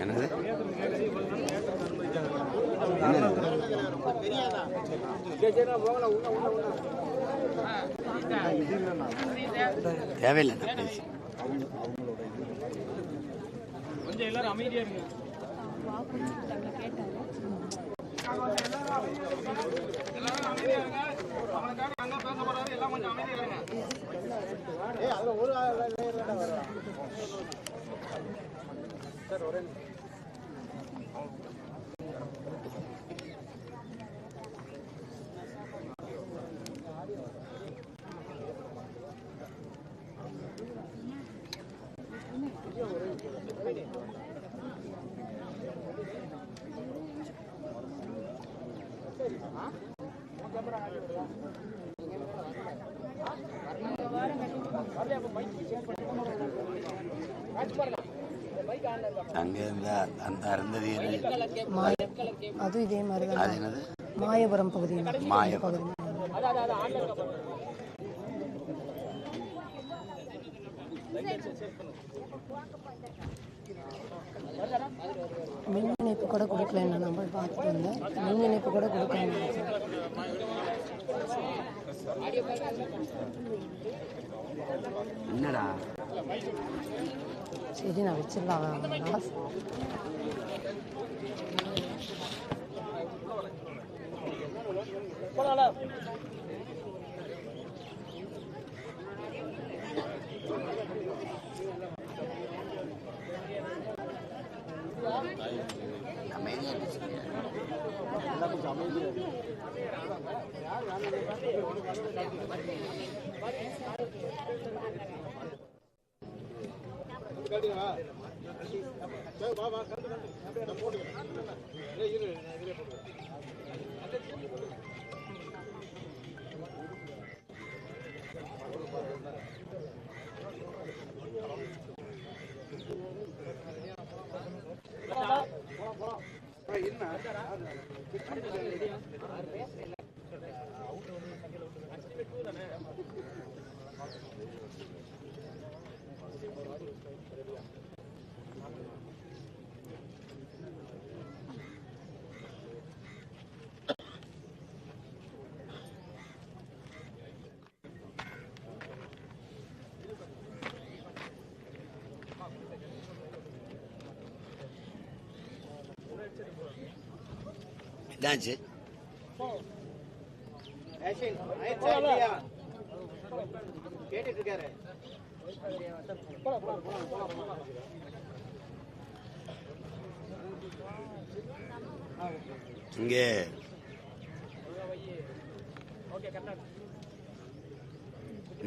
என்னது? தேவையில்லை கொஞ்சம் எல்லாரும் அமைதியா இருங்க. எல்லாரும் அமைதியா இருங்க. சார் ஒரே பேச போறாரு எல்லாம் கொஞ்சம் அமைதியா இருங்க அங்கே இருந்த அந்த அருந்ததியர் மாய அதுவும் இதே மாதிரி அது மாயபுரம் பகுதியில் மாயபுரம். பகுதி மின் இணைப்பு கூட கொடுக்கல நான் போய் பார்த்துட்டு வந்தேன். மின் இணைப்பு கூட கொடுக்கல என்னடா? சரி நான் வச்சிடலாம். அமைதியா என்னாச்சு டான்ஸு இங்கே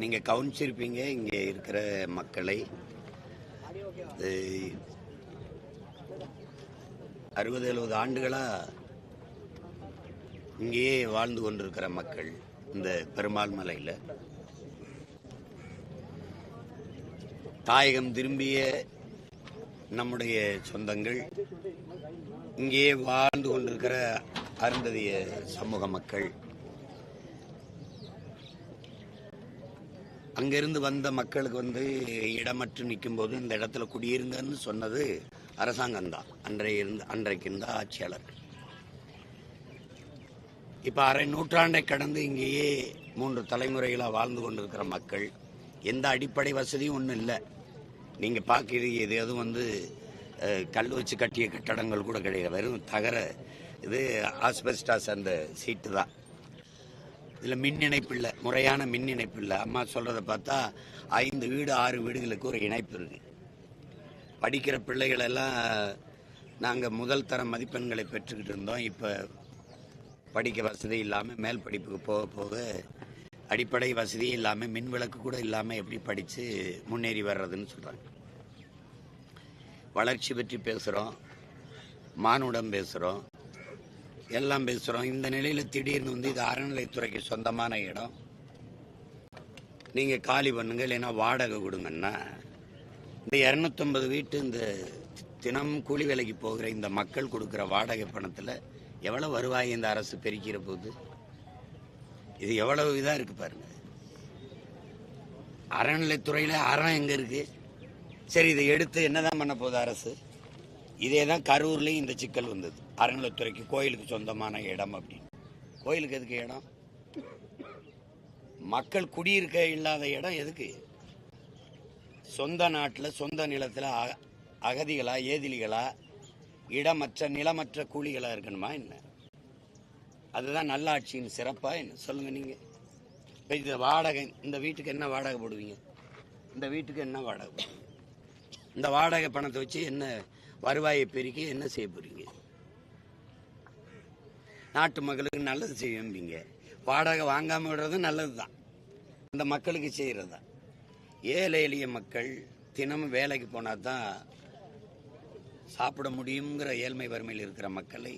நீங்க கவனிச்சிருப்பீங்க இங்க இருக்கிற மக்களை. அறுபது எழுபது ஆண்டுகளா இங்கேயே வாழ்ந்து கொண்டிருக்கிற மக்கள் இந்த பெருமாள் மலையில். தாயகம் திரும்பிய நம்முடைய சொந்தங்கள் இங்கேயே வாழ்ந்து கொண்டிருக்கிற அருந்ததிய சமூக மக்கள். அங்கிருந்து வந்த மக்களுக்கு வந்து இடமற்று நிற்கும் போது இந்த இடத்துல குடியிருங்கன்னு சொன்னது அரசாங்கம் தான் அன்றைய இருந்து அன்றைக்கு இருந்த ஆட்சியாளர் இப்ப அரை நூற்றாண்டை கடந்து இங்கேயே மூன்று தலைமுறைகளாக வாழ்ந்து கொண்டிருக்கிற மக்கள் எந்த அடிப்படை வசதியும் ஒன்றும் இல்லை. நீங்க பார்க்கிறது இது எதுவும் வந்து கல் வச்சு கட்டிய கட்டடங்கள் கூட கிடையாது. வெறும் தகர இது ஆஸ்பெஸ்டாஸ் அந்த சீட்டு தான். இதில் மின் இணைப்பு இல்லை முறையான மின் இணைப்பு இல்லை. அம்மா சொல்கிறத பார்த்தா ஐந்து வீடு ஆறு வீடுகளுக்கு ஒரு இணைப்பு இருக்கு. படிக்கிற பிள்ளைகளெல்லாம் நாங்கள் முதல் தர மதிப்பெண்களை பெற்றுக்கிட்டு இருந்தோம். இப்போ படிக்க வசதி இல்லாமல் மேல் படிப்புக்கு போக போக அடிப்படை வசதி இல்லாமல் மின் விளக்கு கூட இல்லாமல் எப்படி படித்து முன்னேறி வர்றதுன்னு சொல்கிறாங்க வளர்ச்சி பற்றி பேசுகிறோம் மானுடம் பேசுகிறோம் எல்லாம் பேசுகிறோம் இந்த நிலையில் திடீர்னு வந்து இது அறநிலைத்துறைக்கு சொந்தமான இடம். நீங்கள் காலி பண்ணுங்க இல்லைன்னா வாடகை கொடுங்கன்னா இந்த இரநூத்தம்பது வீட்டு இந்த தினம் கூலி வேலைக்கு போகிற இந்த மக்கள் கொடுக்குற வாடகை பணத்தில் எவ்வளோ வருவாய் இந்த அரசு பெருக்கிற போது? இது எவ்வளவு இதாக இருக்கு பாருங்க. அறநிலைத்துறையில் அறம் எங்கே இருக்கு? சரி இதை எடுத்து என்னதான் பண்ண போகுது அரசு? இதே தான் கரூர்லேயும் இந்த சிக்கல் வந்தது. அறநிலைத்துறைக்கு கோயிலுக்கு சொந்தமான இடம் அப்படின்னு. கோயிலுக்கு எதுக்கு இடம்? மக்கள் குடியிருக்க இல்லாத இடம் எதுக்கு? சொந்த நாட்டில் சொந்த நிலத்தில் அ- அகதிகளா ஏதிலிகளா இடமற்ற நிலமற்ற கூலிகளாக இருக்கணுமா என்ன? அதுதான் நல்லாட்சியின் சிறப்பா என்ன? சொல்லுங்க நீங்க. இப்போ இந்த வாடகை இந்த வீட்டுக்கு என்ன வாடகை போடுவீங்க? இந்த வீட்டுக்கு என்ன வாடகை போடுவீங்க? இந்த வாடகை பணத்தை வச்சு என்ன வருவாயை பெருக்கி என்ன செய்ய போறீங்க? நாட்டு மக்களுக்கு நல்லது செய்யும்பீங்க. வாடகை வாங்காம விடுறது நல்லது தான் அந்த மக்களுக்கு செய்யறது தான் ஏழை எளிய மக்கள் தினமும் வேலைக்கு போனால் தான் சாப்பிட முடியுங்கிற ஏழ்மை வறுமையில் இருக்கிற மக்களை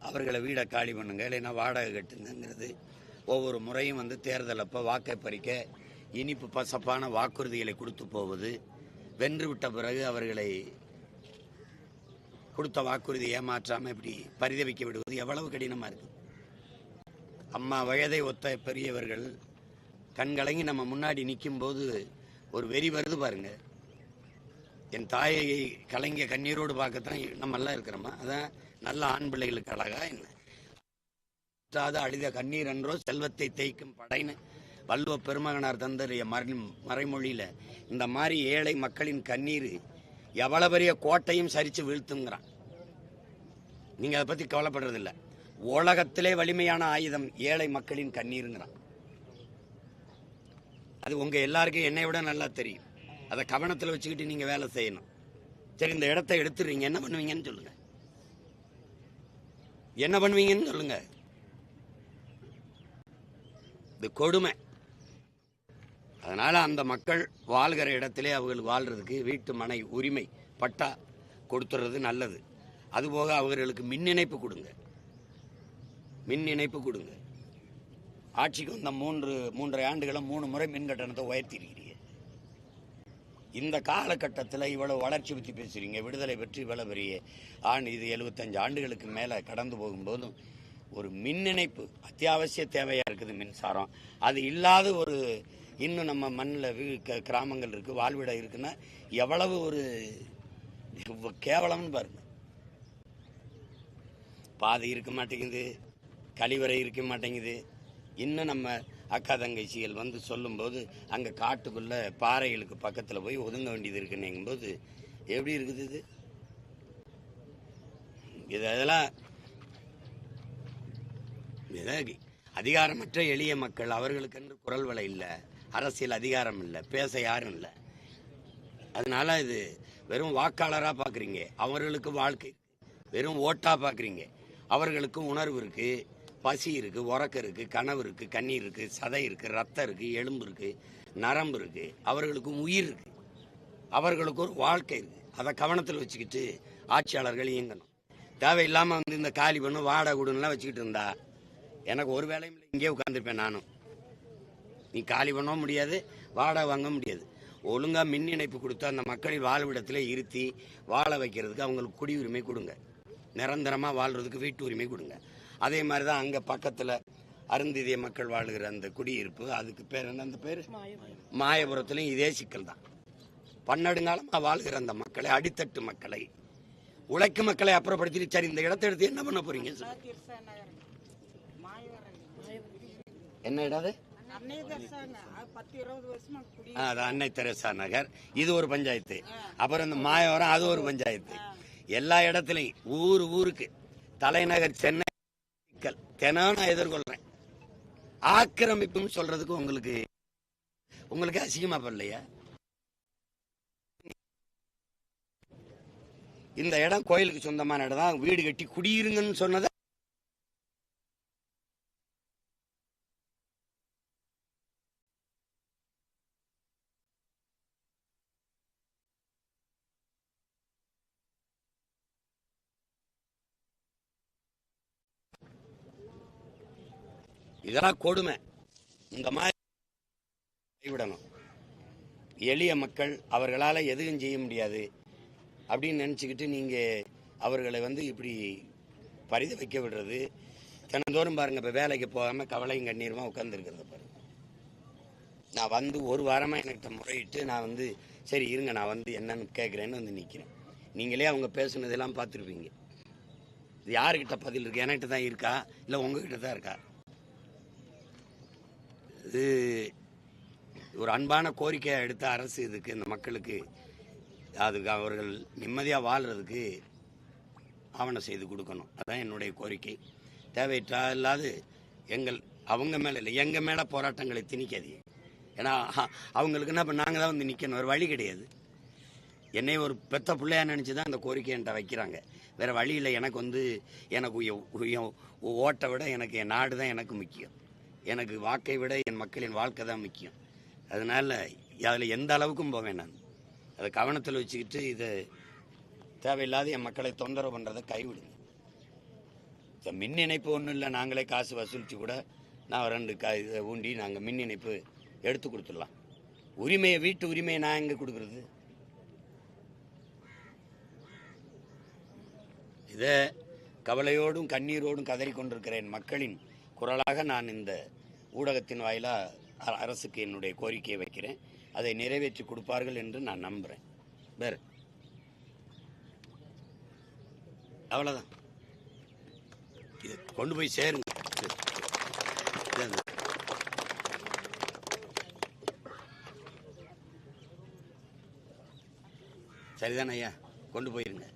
அவர்களை வீடை காலி பண்ணுங்க இல்லைன்னா வாடகை கட்டுங்கிறது ஒவ்வொரு முறையும் வந்து தேர்தல் அப்போ வாக்கை பறிக்க இனிப்பு பசப்பான வாக்குறுதிகளை கொடுத்து போவது வென்று விட்ட பிறகு அவர்களை கொடுத்த வாக்குறுதி ஏமாற்றாமல் இப்படி பரிதவிக்க விடுவது எவ்வளவு கடினமாக இருக்கு. அம்மா வயதை ஒத்த பெரியவர்கள் கண்கலங்கி நம்ம முன்னாடி நிற்கும் போது ஒரு வெறி வருது பாருங்கள் என் தாயை கலைஞ கண்ணீரோடு பார்க்கத்தான் நம்ம எல்லாம் இருக்கிறோமா? அதான் நல்ல ஆண் பிள்ளைகளுக்கு அழகா என்ன? பற்றாத அழித கண்ணீர் என்றோ செல்வத்தை தேய்க்கும் படைன்னு வல்லுவ பெருமகனார் தந்தறிய மறை மறைமொழியில இந்த மாதிரி ஏழை மக்களின் கண்ணீர் எவ்வளவு பெரிய கோட்டையும் சரிச்சு வீழ்த்துங்கிறான். நீங்க அதை பத்தி கவலைப்படுறதில்ல. உலகத்திலே வலிமையான ஆயுதம் ஏழை மக்களின் கண்ணீருங்கிறான். அது உங்க எல்லாருக்கும் என்னை விட நல்லா தெரியும். அதை கவனத்தில் வச்சுக்கிட்டு நீங்கள் வேலை செய்யணும். சரி இந்த இடத்த எடுத்துடுறீங்க என்ன பண்ணுவீங்கன்னு சொல்லுங்க. என்ன பண்ணுவீங்கன்னு சொல்லுங்க. இது கொடுமை. அதனால அந்த மக்கள் வாழ்கிற இடத்திலே அவர்கள் வாழ்றதுக்கு வீட்டு மனை உரிமை பட்டா கொடுத்துறது நல்லது. அதுபோக அவர்களுக்கு மின் இணைப்பு கொடுங்க. மின் இணைப்பு கொடுங்க. ஆட்சிக்கு வந்த மூன்று மூன்றரை ஆண்டுகளும் மூணு முறை மின் கட்டணத்தை உயர்த்தி இருக்கிறீங்க இந்த காலகட்டத்தில் இவ்வளவு வளர்ச்சி பற்றி பேசுறீங்க விடுதலை பற்றி இவ்வளவு பெரிய ஆண்டு இது எழுபத்தஞ்சு ஆண்டுகளுக்கு மேலே கடந்து போகும்போதும் ஒரு மின் இணைப்பு அத்தியாவசிய தேவையாக இருக்குது மின்சாரம். அது இல்லாத ஒரு இன்னும் நம்ம மண்ணில் க- கிராமங்கள் இருக்குது வாழ்விடம் இருக்குன்னா எவ்வளவு ஒரு கேவலம்னு பாருங்க. பாதை இருக்க மாட்டேங்குது கழிவறை இருக்க மாட்டேங்குது. இன்னும் நம்ம அக்கா தங்கச்சிகள் வந்து சொல்லும்போது அங்கே காட்டுக்குள்ள பாறைகளுக்கு பக்கத்தில் போய் ஒதுங்க வேண்டியது இருக்குன்னுங்கும்போது எப்படி இருக்குது இது? இது அதெல்லாம் அதிகாரமற்ற எளிய மக்கள் அவர்களுக்கென்று குரல் வலை இல்லை. அரசியல் அதிகாரம் இல்லை. பேச யாரும் இல்லை. அதனால இது வெறும் வாக்காளராக பார்க்குறீங்க அவர்களுக்கு வாழ்க்கை வெறும் ஓட்டாக பார்க்குறீங்க அவர்களுக்கும் உணர்வு இருக்குது பசி இருக்கு உறக்கம் இருக்கு கனவு இருக்கு கண்ணீர் இருக்கு சதை இருக்கு ரத்தம் இருக்கு எலும்பு இருக்கு நரம்பு இருக்கு அவர்களுக்கு உயிர் இருக்கு. அவர்களுக்கு ஒரு வாழ்க்கை இருக்கு. அதை கவனத்தில் வச்சுக்கிட்டு ஆட்சியாளர்கள் இயங்கணும். தேவையில்லாமல் வந்து இந்த காலி பண்ணு வாடகை கொடுன்னுலாம் வச்சுக்கிட்டு இருந்தா எனக்கு ஒரு வேலையும் இல்லை. இங்கே உட்காந்துருப்பேன் நானும். நீ காலி பண்ணவும் முடியாது வாடகை வாங்க முடியாது. ஒழுங்காக மின் இணைப்பு கொடுத்து அந்த மக்களை வாழ்விடத்தில் இருத்தி வாழ வைக்கிறதுக்கு அவங்களுக்கு குடியுரிமை கொடுங்க. நிரந்தரமாக வாழ்கிறதுக்கு வீட்டு உரிமை கொடுங்க. அதே மாதிரி தான் அங்க பக்கத்துல அருந்திதிய மக்கள் வாழுகிற அந்த குடியிருப்பு. அதுக்கு பேர் என்ன? அந்த பேர்? மாயபுரத்துலயும் இதே சிக்கல் தான். பன்னெடுங்காலமா வாழ்கிற அந்த மக்களை அடித்தட்டு மக்களை உழைக்கும் மக்களை அப்புறப்படுத்தி சரி இந்த இடத்த எடுத்து என்ன பண்ண போறீங்க? என்ன ஆ, அது? அன்னை தெரசா நகர். இது ஒரு பஞ்சாயத்து. அப்புறம் இந்த மாயவரம் அது ஒரு பஞ்சாயத்து. எல்லா இடத்துலையும் ஊர் ஊருக்கு தலைநகர் சென்னை சிக்கல். தினம் நான் எதிர்கொள்றேன். ஆக்கிரமிப்புன்னு சொல்றதுக்கு உங்களுக்கு உங்களுக்கு அசிங்கமா பண்ணலையா இந்த இடம் கோயிலுக்கு சொந்தமான இடம் தான் வீடு கட்டி குடியிருங்கன்னு சொன்னதை இதெல்லாம் கொடுமை. இந்த மாதிரி கைவிடணும். எளிய மக்கள் அவர்களால் எதுவும் செய்ய முடியாது அப்படின்னு நினச்சிக்கிட்டு நீங்கள் அவர்களை வந்து இப்படி பரித வைக்க விடுறது. தினந்தோறும் பாருங்க இப்போ வேலைக்கு போகாமல் கவலையும் கண்ணீருமா உட்காந்துருக்கிறத பாருங்க. நான் வந்து ஒரு வாரமாக என்கிட்ட முறையிட்டு நான் வந்து சரி இருங்க நான் வந்து என்னன்னு கேட்குறேன்னு வந்து நிற்கிறேன் நீங்களே அவங்க பேசுனதெல்லாம் பார்த்துருப்பீங்க. இது யாருக்கிட்ட பதில் இருக்கு? என்கிட்ட தான் இருக்கா? இல்லை உங்ககிட்ட தான் இருக்கா? இது ஒரு அன்பான கோரிக்கையை எடுத்த அரசு இதுக்கு இந்த மக்களுக்கு அதுக்கு அவர்கள் நிம்மதியாக வாழ்கிறதுக்கு ஆவணம் செய்து கொடுக்கணும். அதான் என்னுடைய கோரிக்கை. தேவையற்றா இல்லாது எங்கள் அவங்க மேலே இல்லை எங்கள் மேலே போராட்டங்களை திணிக்காதீங்க. ஏன்னா அவங்களுக்குன்னா அவங்களுக்கு என்ன இப்போ நாங்கள் தான் வந்து நிற்கணும் ஒரு வழி கிடையாது. என்னை ஒரு பெத்த பிள்ளையா நினச்சி தான் அந்த கோரிக்கை என்கிட்ட வைக்கிறாங்க. வேறு வழி இல்லை எனக்கு வந்து எனக்கு உய- ஓட்டை விட எனக்கு என் நாடு தான் எனக்கு முக்கியம். எனக்கு வாக்கை விட என் மக்களின் வாழ்க்கை தான் முக்கியம். அதனால் அதில் எந்த அளவுக்கும் போவேன் நான் அதை கவனத்தில் வச்சுக்கிட்டு இதை தேவையில்லாத என் மக்களை தொந்தரவு பண்ணுறதை கைவிடுங்க. இந்த மின் இணைப்பு ஒன்றும் இல்லை நாங்களே காசு வசூலித்து கூட நான் ரெண்டு கா இதை ஊண்டி நாங்கள் மின் இணைப்பு எடுத்து கொடுத்துடலாம். உரிமையை வீட்டு உரிமையை நான் எங்கே கொடுக்குறது? இதை கவலையோடும் கண்ணீரோடும் கதறி கொண்டிருக்கிற என் மக்களின் குரலாக நான் இந்த ஊடகத்தின் வாயிலாக அரசுக்கு என்னுடைய கோரிக்கையை வைக்கிறேன். அதை நிறைவேற்றி கொடுப்பார்கள் என்று நான் நம்புகிறேன் வேறு. அவ்வளோதான் இது கொண்டு போய் சேருங்க. சரிதான ஐயா கொண்டு போயிருங்க.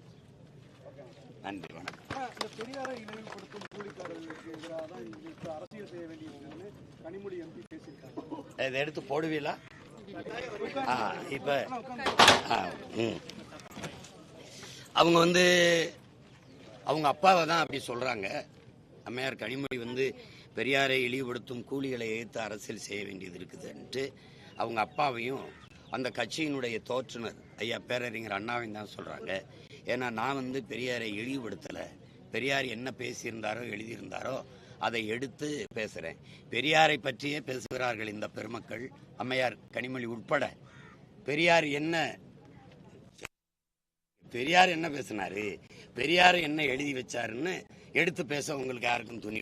நன்றி வணக்கம். இந்த பெரியாரை இழிவுபடுத்தும் கூலிக்காரர்களுக்கு எதிராக தான் இப்ப அரசியல் செய்ய வேண்டியிருக்குன்னு கனிமொழி எம்பி பேசியிருக்காங்க இதை எடுத்து போடுவீங்களா? இப்போ அவங்க வந்து அவங்க அப்பாவை தான் அப்படி சொல்கிறாங்க அம்மையார் கனிமொழி வந்து பெரியாரை இழிவுபடுத்தும் கூலிகளை எதிர்த்து அரசியல் செய்ய வேண்டியது இருக்குதுன்ட்டு அவங்க அப்பாவையும் அந்த கட்சியினுடைய தோற்றுனர் ஐயா பேரறிஞர் அண்ணாவையும் தான் சொல்கிறாங்க ஏன்னா நான் வந்து பெரியாரை இழிவுபடுத்தலை. பெரியார் என்ன பேசியிருந்தாரோ எழுதியிருந்தாரோ அதை எடுத்து பேசுகிறேன் பெரியாரை பற்றியே பேசுகிறார்கள் இந்த பெருமக்கள் அம்மையார் கனிமொழி உட்பட. பெரியார் என்ன பெரியார் என்ன பேசினாரு? பெரியார் என்ன எழுதி வச்சாருன்னு எடுத்து பேச உங்களுக்கு யாருக்கும் துணி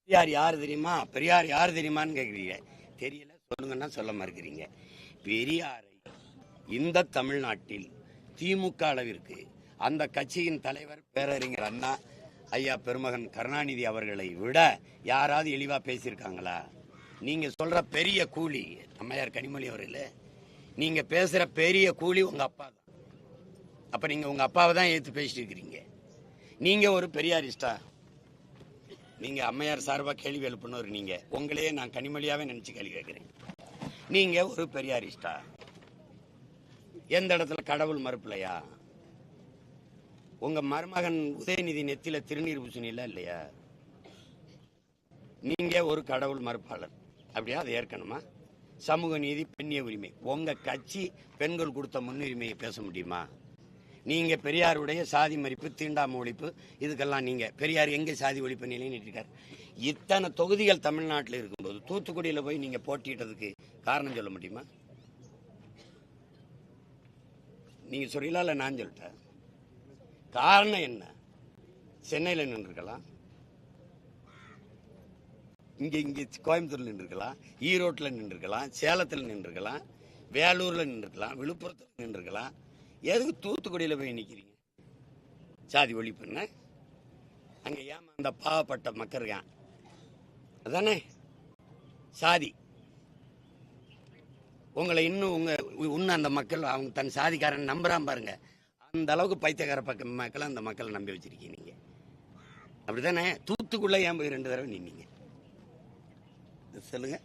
பெரியார் யார் தெரியுமா? பெரியார் யார் தெரியுமான்னு கேட்குறீங்க தெரியல சொல்லுங்கன்னா சொல்ல மறுக்கிறீங்க. பெரியாரை இந்த தமிழ்நாட்டில் திமுக அளவிற்கு அந்த கட்சியின் தலைவர் பேரறிஞர் அண்ணா ஐயா பெருமகன் கருணாநிதி அவர்களை விட யாராவது இழிவா பேசியிருக்காங்களா? நீங்க சொல்ற பெரிய கூலி அம்மையார் கனிமொழி அவர்கள் நீங்க பேசுற பெரிய கூலி உங்க அப்பா தான். அப்ப நீங்க உங்க அப்பாவை தான் ஏத்து பேசிட்டு இருக்கிறீங்க. நீங்க ஒரு பெரியாரிஸ்டா நீங்க அம்மையார் சார்பாக கேள்வி எழுப்பினவர் நீங்க. உங்களையே நான் கனிமொழியாவே நினைச்சு கேள்வி கேட்கிறேன். நீங்க ஒரு பெரியாரிஸ்டா எந்த இடத்துல கடவுள் மறுப்பில்லையா? உங்க மருமகன் உதயநிதி நெத்தில திருநீர் பூசணில இல்லையா? நீங்க ஒரு கடவுள் மறுப்பாளர். அப்படியா? அதை ஏற்கனமா சமூக நீதி பெண்ணிய உரிமை. உங்க கட்சி பெண்கள் கொடுத்த முன்னுரிமையை பேச முடியுமா? நீங்க பெரியாருடைய சாதி மறிப்பு தீண்டாம ஒழிப்பு இதுக்கெல்லாம் நீங்க பெரியார் எங்க சாதி ஒழிப்பு நிலைநிறுத்திருக்காரு இத்தனை தொகுதிகள் தமிழ்நாட்டில் இருக்கும்போது தூத்துக்குடியில் போய் நீங்க போட்டியிட்டதுக்கு காரணம் சொல்ல முடியுமா? நீங்க சொல்லலாம் இல்லை நான் சொல்லிட்டேன்? காரணம் என்ன? சென்னையில் நின்றுருக்கலாம். இங்கே இங்கே கோயம்புத்தூரில் நின்றுருக்கலாம். ஈரோட்டில் நின்றுருக்கலாம். சேலத்தில் நின்றுருக்கலாம். வேலூரில் நின்றுருக்கலாம். விழுப்புரத்தில் நின்றுருக்கலாம். எதுக்கு தூத்துக்குடியில் போய் நிற்கிறீங்க சாதி ஒழிப்புன்னு அங்கே ஏமா அந்த பாவப்பட்ட மக்கள் இருக்கான் அதானே? சாதி. உங்களை இன்னும் உங்கள் இன்னும் அந்த மக்கள் அவங்க தன் சாதிக்காரன் நம்புறான் பாருங்கள் இந்த அளவுக்கு பைத்தியக்கார பக்கம் மக்களை அந்த மக்களை நம்பி வச்சிருக்கீங்க அப்படி தானே தூத்துக்குள்ள ஏன் போய் ரெண்டு தடவை நின்னீங்க? சொல்லுங்க.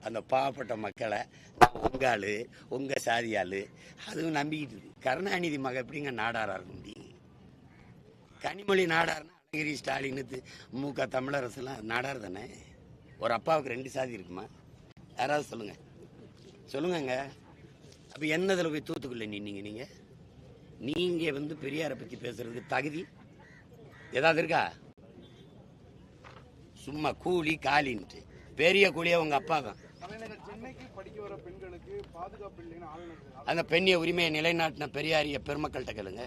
அந்த பாவப்பட்ட மக்களை உங்க ஆளு உங்க சாதி ஆளு அதுவும் நம்பிக்கிட்டு இருக்கு. கருணாநிதி மக எப்படிங்க நாடாரா இருக்க முடியும் கனிமொழி நாடார்னா அழகிரி ஸ்டாலின் தி- மு க தமிழரசுலாம் நாடார் தானே? ஒரு அப்பாவுக்கு ரெண்டு சாதி இருக்குமா? யாராவது சொல்லுங்க. சொல்லுங்கங்க. அப்போ என்னதில் போய் தூத்துக்குள்ளே நின்னீங்க நீங்கள் நீங்க வந்து பெரியாரை பத்தி பேசுறதுக்கு தகுதி ஏதாவது இருக்கா? சும்மா கூலி காலின்ட்டு. பெரிய கூலியே உங்க அப்பா தான். அந்த பெண்ணிய உரிமையை நிலைநாட்டின பெரியாரிய பெருமக்கள்கிட்ட கேளுங்க.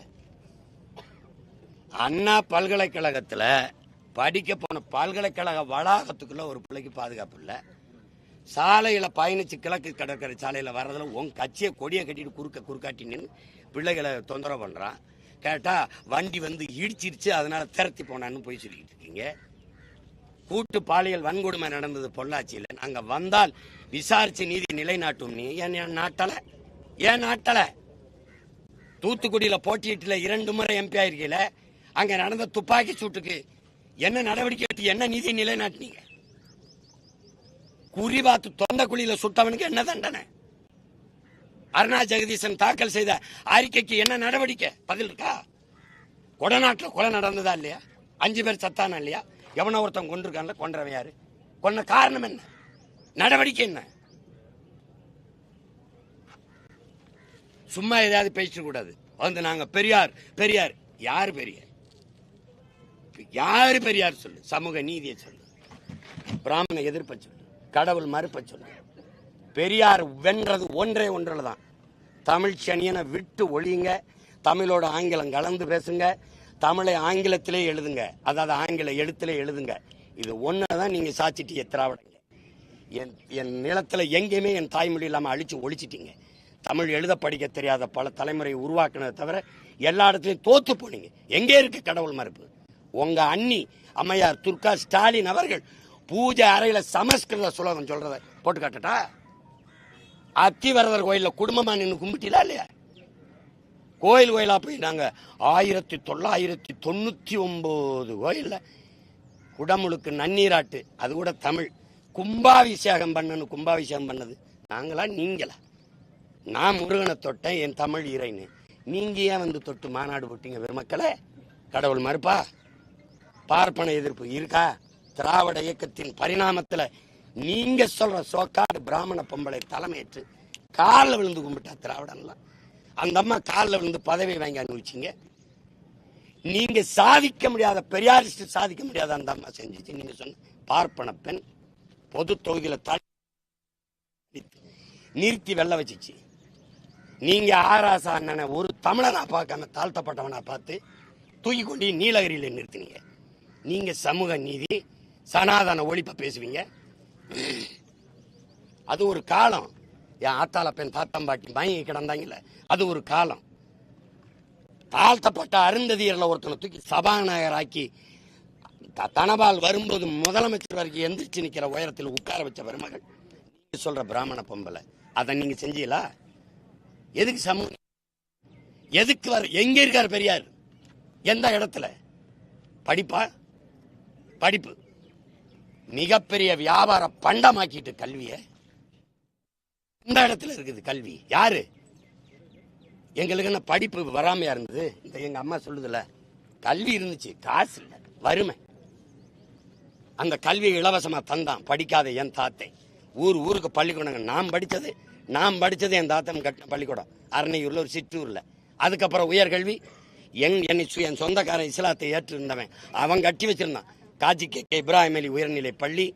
அண்ணா பல்கலைக்கழகத்துல படிக்க போன பல்கலைக்கழக வளாகத்துக்குள்ள ஒரு பிள்ளைக்கு பாதுகாப்பு இல்லை. சாலையில பயணிச்சு கிழக்கு கடற்கரை சாலையில வர்றதுல உன் கட்சியை கொடியை கட்டிட்டு குறுக்க குறுக்காட்டி நின்று பிள்ளைகளை தொந்தரவு பண்றான் கேட்டா வண்டி வந்து இடிச்சிருச்சு அதனால திரத்தி போனான்னு போய் சொல்லிட்டு இருக்கீங்க. கூட்டு பாலியல் வன்கொடுமை நடந்தது பொள்ளாச்சியில். நாங்க வந்தால் விசாரிச்சு நீதி நிலைநாட்டும். நீ ஏன் ஏன் நாட்டல? ஏன் நாட்டல? தூத்துக்குடியில போட்டியிட்டில் இரண்டு முறை எம்பி ஆயிருக்கீல. அங்கே நடந்த துப்பாக்கி சூட்டுக்கு என்ன நடவடிக்கை எடுத்து என்ன நீதி நிலைநாட்டினீங்க? குறிபாத்து தொந்த குழியில சுட்டவனுக்கு என்ன தண்டனை? அருணா ஜெகதீசன் தாக்கல் செய்த அறிக்கைக்கு என்ன நடவடிக்கை? பதில் இருக்கா? கொடநாட்டில் கொலை நடந்ததா இல்லையா? அஞ்சு பேர் சத்தானா இல்லையா? எவனோ ஒருத்தன் கொண்டிருக்கான்ல கொன்றவன் யாரு? கொன்ன காரணம் என்ன? நடவடிக்கை என்ன? சும்மா ஏதாவது பேசிட கூடாது. வந்து நாங்க பெரியார் பெரியார். யாரு பெரியார்? யாரு பெரியார் சொல்லு? சமூக நீதியை சொல்லு. பிராமண எதிர்ப்பை சொல்லு. கடவுள் மறுப்பை சொல்லு. பெரியார் வென்றது ஒன்றே ஒன்றில் தான் தமிழ் சனியனை விட்டு ஒழியுங்க தமிழோட ஆங்கிலம் கலந்து பேசுங்க தமிழை ஆங்கிலத்திலே எழுதுங்க அதாவது ஆங்கில எழுத்திலே எழுதுங்க. இது ஒன்று தான் நீங்கள் சாச்சிட்டீங்க திராவிடங்க. என் என் நிலத்தில் எங்கேயுமே என் தாய்மொழி இல்லாமல் அழித்து ஒழிச்சிட்டீங்க. தமிழ் எழுத படிக்க தெரியாத பல தலைமுறையை உருவாக்குனதை தவிர எல்லா இடத்துலையும் தோத்து போனீங்க. எங்கே இருக்கு கடவுள் மறுப்பு? உங்கள் அண்ணி அம்மையார் துர்கா ஸ்டாலின் அவர்கள் பூஜை அறையில் சமஸ்கிருத சுலோகம் சொல்கிறத போட்டு காட்டட்டா? அத்திவரதர் கோயிலில் குடும்பமா நின்று கும்பிட்டீங்களா இல்லையா? கோயில் கோயிலாக போய் நாங்கள் ஆயிரத்தி தொள்ளாயிரத்தி தொண்ணூற்றி ஒம்பது கோயில்ல குடமுழுக்கு நன்னீராட்டு அது கூட தமிழ். கும்பாபிஷேகம் பண்ணணும் கும்பாபிஷேகம் பண்ணது. நாங்களா நீங்களா? நான் முருகனை தொட்டேன் என் தமிழ் இறைன்னு. நீங்கள் ஏன் வந்து தொட்டு மாநாடு போட்டீங்க பெருமக்களே? கடவுள் மறுப்பா? பார்ப்பன எதிர்ப்பு இருக்கா? திராவிட இயக்கத்தின் பரிணாமத்தில் நீங்கள் சொல்கிற சோக்கா பிராமண பொம்பளை தலைமையேற்று காலில் விழுந்து கும்பிட்டா திராவிடன்லாம். அந்த அம்மா காலில் விழுந்து பதவி வாங்கி அனுபவிச்சிங்க. நீங்க சாதிக்க முடியாத பெரியாரிஸ்ட் சாதிக்க முடியாத அந்த அம்மா செஞ்சுச்சு. நீங்க சொன்ன பார்ப்பன பெண் பொது தொகுதியில தள்ளி நிறுத்தி வெள்ள வச்சிச்சு. நீங்க ஆராசா அண்ணனை ஒரு தமிழனா பார்க்காம தாழ்த்தப்பட்டவனா பார்த்து தூக்கி கொண்டு நீலகிரியில நிறுத்தினீங்க. நீங்க சமூக நீதி சனாதன ஒழிப்பை பேசுவீங்க. அது ஒரு காலம். என் ஆத்தால பெண் தாத்தம்பாட்டி மயங்கி கிடந்தாங்கல்ல அது ஒரு காலம். தாழ்த்தப்பட்ட அருந்ததியர்ல ஒருத்தனை தூக்கி சபாநாயகராக்கி த- தனபால் வரும்போது முதலமைச்சர் வரைக்கும் எந்திரிச்சு நிக்கிற உயரத்தில் உட்கார வச்ச பெருமகள் நீங்க சொல்ற பிராமண பொம்பளை அதை நீங்க செஞ்சீங்களா? எதுக்கு சமூக எதுக்கு வர எங்க இருக்காரு பெரியார்? எந்த இடத்துல? படிப்பா? படிப்பு. மிகப்பெரிய வியாபார பண்டமாக்கிட்டு கல்வியை இந்த இடத்துல இருக்குது கல்வி. யாரு? எங்களுக்கு என்ன படிப்பு வராமையா இருந்தது? இந்த எங்க அம்மா சொல்லுதுல கல்வி இருந்துச்சு காசு இல்லை வறுமை. அந்த கல்வியை இலவசமா தந்தான் படிக்காத என் தாத்தை. ஊர் ஊருக்கு பள்ளிக்கூடங்க நான் படித்தது நான் படித்தது என் தாத்தன் கட்டின பள்ளிக்கூடம். அரணையூரில் ஒரு சிற்றூரில். அதுக்கப்புறம் உயர்கல்வி என் என்னை சு- என் சொந்தக்காரன் இஸ்லாத்தை ஏற்றிருந்தவன். அவன் கட்டி வச்சிருந்தான். காஜி கே கே இப்ராஹிம் அலி உயர்நிலை பள்ளி.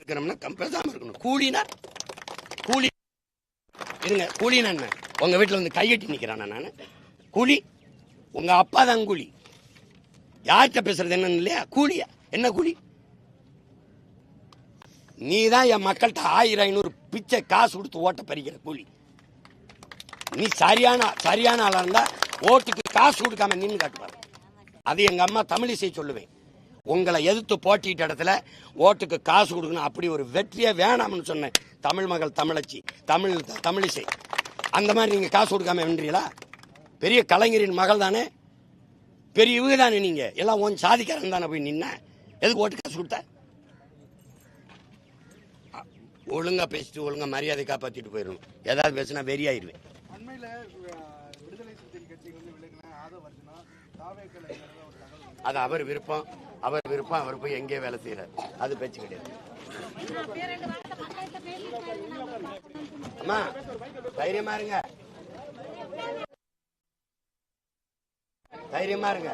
இருக்கணும்னா பேசாம இருக்கணும். கூலினார் கூலி இருங்க கூலினா என்ன? உங்க வீட்டில் வந்து கையெட்டி நிக்கிறானா நான்? கூலி உங்க அப்பா தான் கூலி. யார்கிட்ட பேசுறது என்னன்னு இல்லையா? கூலியா? என்ன கூலி? நீ தான் என் மக்கள்கிட்ட ஆயிரம் ஐநூறு பிச்சை காசு கொடுத்து ஓட்ட பறிக்கிற கூலி. நீ சரியான சரியான ஆளாக இருந்தா ஓட்டுக்கு காசு கொடுக்காம நின்று காட்டுவார் அது எங்க அம்மா தமிழிசை சொல்லுவேன். உங்களை எதிர்த்து போட்டிட்ட இடத்துல ஓட்டுக்கு காசு கொடுக்கணும் அப்படி ஒரு வெற்றியே வேணாம்னு சொன்னேன். தமிழ் மகள் தமிழச்சி தமிழ் தமிழிசை. அந்த மாதிரி நீங்க காசு கொடுக்காம வென்றீங்களா பெரிய கலைஞரின் மகள் தானே? பெரிய இவங்க தானே நீங்க? எல்லாம் உன் சாதிக்காரன் தானே போய் நின்ன? எதுக்கு ஓட்டு காசு கொடுத்த? ஒழுங்கா பேசிட்டு ஒழுங்கா மரியாதை காப்பாத்திட்டு போயிடணும். ஏதாவது பேசினா வெறியாயிருவேன் அது அவர் விருப்பம் அவர் விருப்பம் அவர் போய் எங்கே வேலை செய்யறார் அது பேச்சு கிடையாது. அம்மா தைரியமா இருங்க. தைரியமா இருங்க.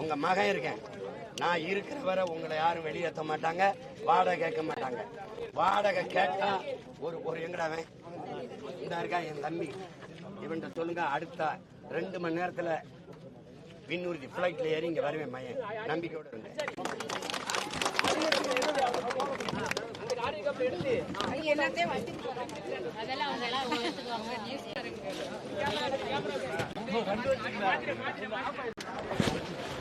உங்க மகன் இருக்கேன். நான் இருக்கிற வரை உங்களை யாரும் வெளியேற்ற மாட்டாங்க வாடகை கேட்க மாட்டாங்க. வாடகை கேட்டா ஒரு ஒரு எங்கடாவன் இந்த இருக்கா என் தம்பி. இவன்கிட்ட சொல்லுங்க அடுத்த ரெண்டு மணி நேரத்துல விண்ணூர்தி ஃப்ளைட்ல ஏறி இங்க வருவேன் மையன். நம்பிக்கையோட இருந்தேன் நம்ம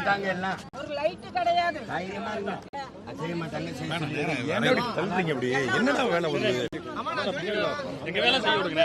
மாட்டாங்க எல்லாம். ஒரு லைட்டு கிடையாது. தைரியமா மாட்டாங்க செய்ய சொல்லுங்க. தள்ளுறீங்க அப்படி என்னடா வேலை உங்களுக்கு எங்க வேலை செய்ய விடுங்க.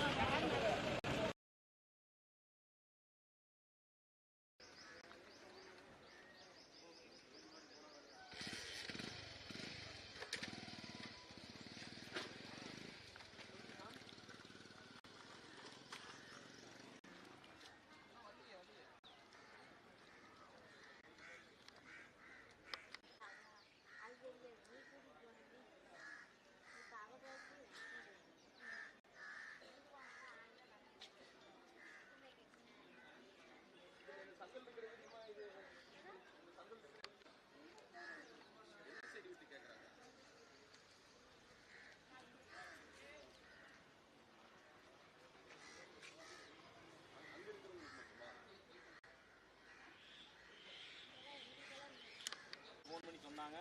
ஃபோன் மணி சொன்னாங்க.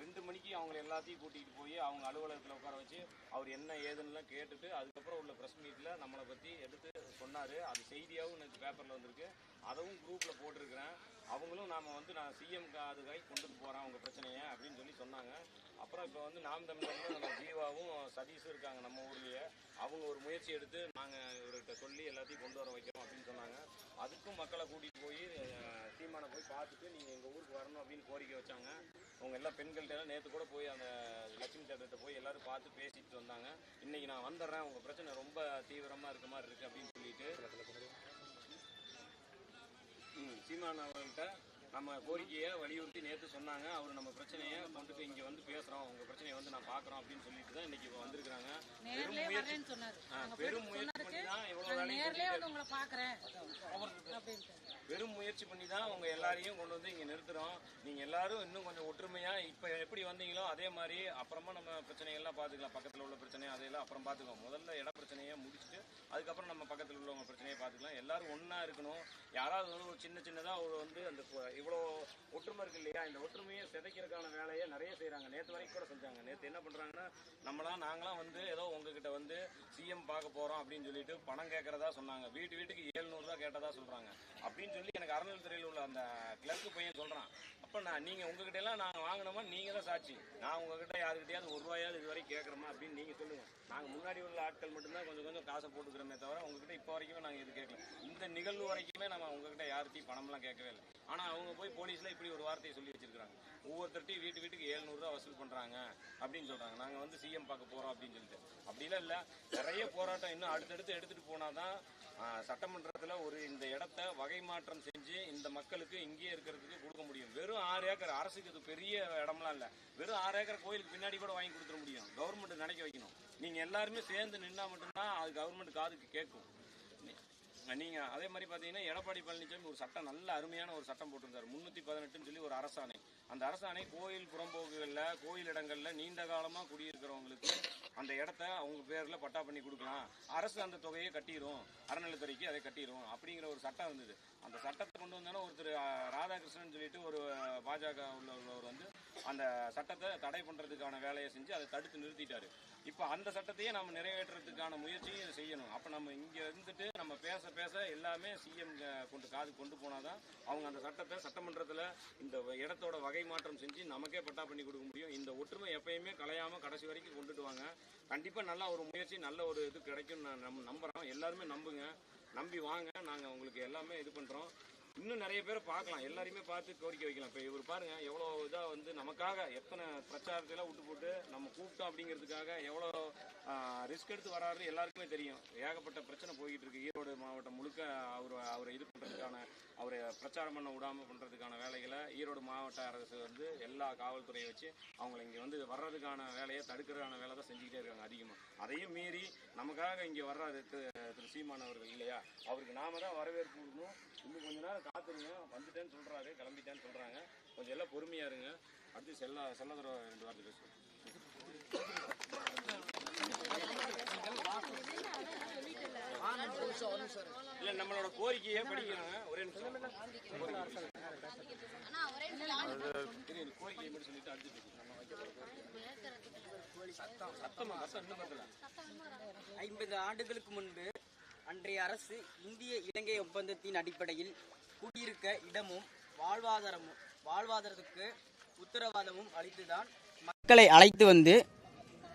ரெண்டு மணிக்கு அவங்க எல்லாத்தையும் கூட்டிகிட்டு போய் அவங்க அலுவலகத்தில் உட்கார வச்சு அவர் என்ன ஏதுன்னுலாம் கேட்டுட்டு அதுக்கப்புறம் உள்ள ப்ரெஸ் மீட்டில் நம்மளை பற்றி எடுத்து சொன்னார். அது செய்தியாகவும் எனக்கு பேப்பரில் வந்திருக்கு. அதவும் குரூப்பில் போட்டிருக்கிறேன். அவங்களும் நாம் வந்து நான் சிஎம் அதுக்காக கொண்டுட்டு போகிறேன் அவங்க பிரச்சனையை அப்படின்னு சொல்லி சொன்னாங்க. அப்புறம் இப்போ வந்து நாம் தமிழ் நம்ம ஜீவாவும் சதீஷும் இருக்காங்க நம்ம ஊர்லேயே. அவங்க ஒரு முயற்சி எடுத்து நாங்கள் இவர்கிட்ட சொல்லி எல்லாத்தையும் கொண்டு வர வைக்கிறோம் அப்படின்னு சொன்னாங்க. அதுக்கும் மக்களை கூட்டிகிட்டு போய் அஹ், சீமானை போய் பார்த்துட்டு நீங்கள் எங்கள் ஊருக்கு வரணும் அப்படின்னு கோரிக்கை வச்சாங்க. அவங்க எல்லா பெண்கள்கிட்ட எல்லாம் நேற்று கூட போய் அந்த லட்சுமி தேட்டத்தை போய் எல்லாரும் பார்த்து பேசிட்டு வந்தாங்க. இன்னைக்கு நான் வந்துடுறேன். உங்கள் பிரச்சனை ரொம்ப தீவிரமாக இருக்க மாதிரி இருக்குது அப்படின்னு சொல்லிட்டு. ம், சீமான் நம்ம கோரிக்கையை வலியுறுத்தி நேற்று சொன்னாங்க. அவர் நம்ம பிரச்சனையை கொண்டுட்டு இங்கே வந்து பேசுகிறோம் உங்கள் பிரச்சனையை வந்து நான் பார்க்குறோம் அப்படின்னு சொல்லிட்டு தான் இன்னைக்கு இப்போ வந்திருக்கிறாங்க பெரும் முயற்சி பண்ணி தான் எவ்வளோ வேலையும் பெரும் முயற்சி பண்ணி தான் உங்க எல்லாரையும் கொண்டு வந்து இங்க நிறுத்துறோம். நீங்க எல்லாரும் இன்னும் கொஞ்சம் ஒற்றுமையா இப்ப எப்படி வந்தீங்களோ அதே மாதிரி அப்புறமா நம்ம பிரச்சனைகள்லாம் பாத்துக்கலாம் பக்கத்துல உள்ள பிரச்சனை அதையெல்லாம் அப்புறம் பாத்துக்கலாம் முதல்ல இட பிரச்சனையை முடிச்சுட்டு அதுக்கப்புறம் நம்ம பக்கத்துல உள்ளவங்க பிரச்சனையை பாத்துக்கலாம் எல்லாரும் ஒண்ணா இருக்கணும். யாராவது வந்து ஒரு சின்ன சின்னதாக ஒரு வந்து அந்த இவ்வளோ ஒற்றுமை இருக்கு இல்லையா? இந்த ஒற்றுமையை சிதைக்கிறதுக்கான வேலையை நிறைய செய்கிறாங்க நேற்று வரைக்கும் கூட செஞ்சாங்க. நேற்று என்ன பண்ணுறாங்கன்னா நம்மளாம் நாங்களாம் வந்து ஏதோ உங்ககிட்ட வந்து சிஎம் பார்க்க போகிறோம் அப்படின்னு சொல்லிட்டு பணம் கேட்கறதா சொன்னாங்க. வீட்டு வீட்டுக்கு 700 கேட்டதா சொல்கிறாங்க அப்படின்னு சொல்லி எனக்கு அறநிலைத்துறையில் உள்ள அந்த கிளர்க்கு பையன் சொல்கிறான் அப்போ நான் நீங்கள் உங்ககிட்ட எல்லாம் நாங்கள் வாங்கினோமா? நீங்கள் தான் சாட்சி. நான் உங்ககிட்ட யாருக்கிட்டையாவது ஒரு ரூபாயாவது இது வரைக்கும் கேட்குறோமா அப்படின்னு நீங்கள் சொல்லுங்கள் நாங்கள் முன்னாடி உள்ள ஆட்கள் மட்டும்தான் கொஞ்சம் கொஞ்சம் காசை போட்டுக்கிறோமே தவிர உங்ககிட்ட இப்போ வரைக்குமே நாங்கள் இது கேட்கல. இந்த நிகழ்வு வரைக்குமே நம்ம உங்ககிட்ட யார்கிட்டயும் பணம்லாம் கேட்கவே இல்லை. ஆனா அவங்க போய் போலீஸ்ல இப்படி ஒரு வார்த்தையை சொல்லி வச்சிருக்காங்க ஒவ்வொருத்தர்ட்டையும் வீட்டு வீட்டுக்கு 700 ரூபா வசூல் பண்றாங்க அப்படின்னு சொல்றாங்க. நாங்க வந்து சிஎம் பார்க்க போறோம் அப்படின்னு சொல்லிட்டு. அப்படிலாம் இல்ல. நிறைய போராட்டம் இன்னும் அடுத்தடுத்து எடுத்துட்டு போனாதான் ஆஹ், சட்டமன்றத்துல ஒரு இந்த இடத்த வகை மாற்றம் செஞ்சு இந்த மக்களுக்கு இங்கேயே இருக்கிறதுக்கு கொடுக்க முடியும். வெறும் ஆறு ஏக்கர் அரசுக்கு இது பெரிய இடம்லாம் இல்ல. வெறும் ஆறு ஏக்கர் கோயிலுக்கு பின்னாடி கூட வாங்கி கொடுத்துட முடியும். கவர்மெண்ட் நினைக்க வைக்கணும். நீங்க எல்லாருமே சேர்ந்து நின்னா மட்டும்தான் அது கவர்மெண்ட் காதுக்கு கேட்கும். நீங்கள் நீங்க அதே மாதிரி பாத்தீங்கன்னா எடப்பாடி பழனிசாமி ஒரு சட்டம் நல்ல அருமையான ஒரு சட்டம் போட்டிருந்தார். முன்னூத்தி பதினெட்டுன்னு சொல்லி ஒரு அரசாணை. அந்த அரசாணை கோயில் புறம்போக்குகள்ல கோயில் இடங்கள்ல நீண்ட காலமா குடியிருக்கிறவங்களுக்கு அந்த இடத்த அவங்க பேர்ல பட்டா பண்ணி கொடுக்கலாம். அரசு அந்த தொகையை கட்டிடும் அறநிலைத்துறைக்கு அதை கட்டிடும் அப்படிங்கிற ஒரு சட்டம் இருந்தது. அந்த சட்டத்தை கொண்டு வந்தாலும் ஒருத்தர் ராதாகிருஷ்ணன் சொல்லிட்டு ஒரு பாஜக உள்ளவர் வந்து அந்த சட்டத்தை தடை பண்றதுக்கான வேலையை செஞ்சு அதை தடுத்து நிறுத்திட்டாரு. இப்போ அந்த சட்டத்தையே நம்ம நிறைவேற்றுறதுக்கான முயற்சியும் செய்யணும். அப்போ நம்ம இங்க இருந்துட்டு நம்ம பேச பேச எல்லாமே சிஎம் கொண்டு காது கொண்டு போனாதான் அவங்க அந்த சட்டத்தை சட்டமன்றத்தில் இந்த இடத்தோட வகை மாற்றம் செஞ்சு நமக்கே பட்டா பண்ணி கொடுக்க முடியும். இந்த ஒற்றுமை எப்பயுமே கலையாம கடைசி வரைக்கும் கொண்டுட்டு வாங்க. கண்டிப்பா நல்ல ஒரு முயற்சி நல்ல ஒரு இது கிடைக்கும் நான் நம் நம்புறோம் எல்லாருமே நம்புங்க. நம்பி வாங்க. நாங்க உங்களுக்கு எல்லாமே இது பண்றோம். இன்னும் நிறைய பேரை பார்க்கலாம். எல்லாரையுமே பார்த்து கோரிக்கை வைக்கலாம். இப்போ இவர் பாருங்க எவ்வளோ இதாக வந்து நமக்காக எத்தனை பிரச்சாரத்தை எல்லாம் விட்டு போட்டு நம்ம கூப்பிட்டோம் அப்படிங்கிறதுக்காக எவ்வளோ ரிஸ்க் எடுத்து வராருன்னு எல்லாருக்குமே தெரியும். ஏகப்பட்ட பிரச்சனை போய்கிட்டு இருக்கு. ஈரோடு மாவட்டம் முழுக்க அவர் அவரை இது பண்ணுறதுக்கான அவரை பிரச்சாரம் பண்ண விடாமல் பண்ணுறதுக்கான வேலைகளை ஈரோடு மாவட்ட அரசு வந்து எல்லா காவல்துறையை வச்சு அவங்களை இங்கே வந்து வர்றதுக்கான வேலையை தடுக்கிறதுக்கான வேலை தான் செஞ்சுக்கிட்டே இருக்காங்க அதிகமாக அதையும் மீறி நமக்காக இங்கே வர்றாரு திரு திரு சீமான் அவர்கள் இல்லையா? அவருக்கு நாம தான் வரவேற்பு கொடுக்கணும். இன்னும் கொஞ்ச நேரம் காத்துருங்க வந்துட்டேன்னு சொல்றாரு கிளம்பிட்டேன்னு சொல்றாங்க. கொஞ்சம் எல்லாம் பொறுமையா இருங்க. அடுத்து செல்ல செல்லதர ரெண்டு வார்த்தை பேசுவோம். இல்ல நம்மளோட கோரிக்கையை படிக்கிறாங்க. ஒரே நிமிஷம். கோரிக்கையை மட்டும் சொல்லிட்டு அடுத்து. நம்ம வைக்க கோரிக்கை. சத்தமா சத்தம் இன்னும் ஐம்பது ஆண்டுகளுக்கு முன்பு அன்றைய அரசு இந்திய இலங்கை ஒப்பந்தத்தின் அடிப்படையில் குடியிருக்க இடமும் வாழ்வாதாரமும் வாழ்வாதாரத்துக்கு உத்தரவாதமும் அளித்துதான் மக்களை அழைத்து வந்து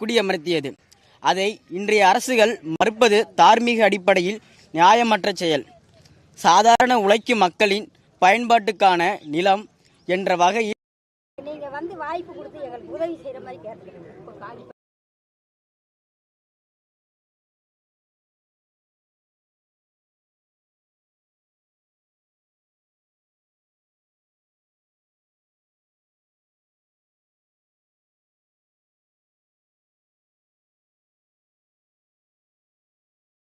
குடியமர்த்தியது. அதை இன்றைய அரசுகள் மறுப்பது தார்மீக அடிப்படையில் நியாயமற்ற செயல். சாதாரண உழைக்கும் மக்களின் பயன்பாட்டுக்கான நிலம் என்ற வகையில் நீங்க வந்து வாய்ப்பு கொடுத்து எங்களுக்கு உதவி செய்யற மாதிரி கேட்டுக்கிறேன்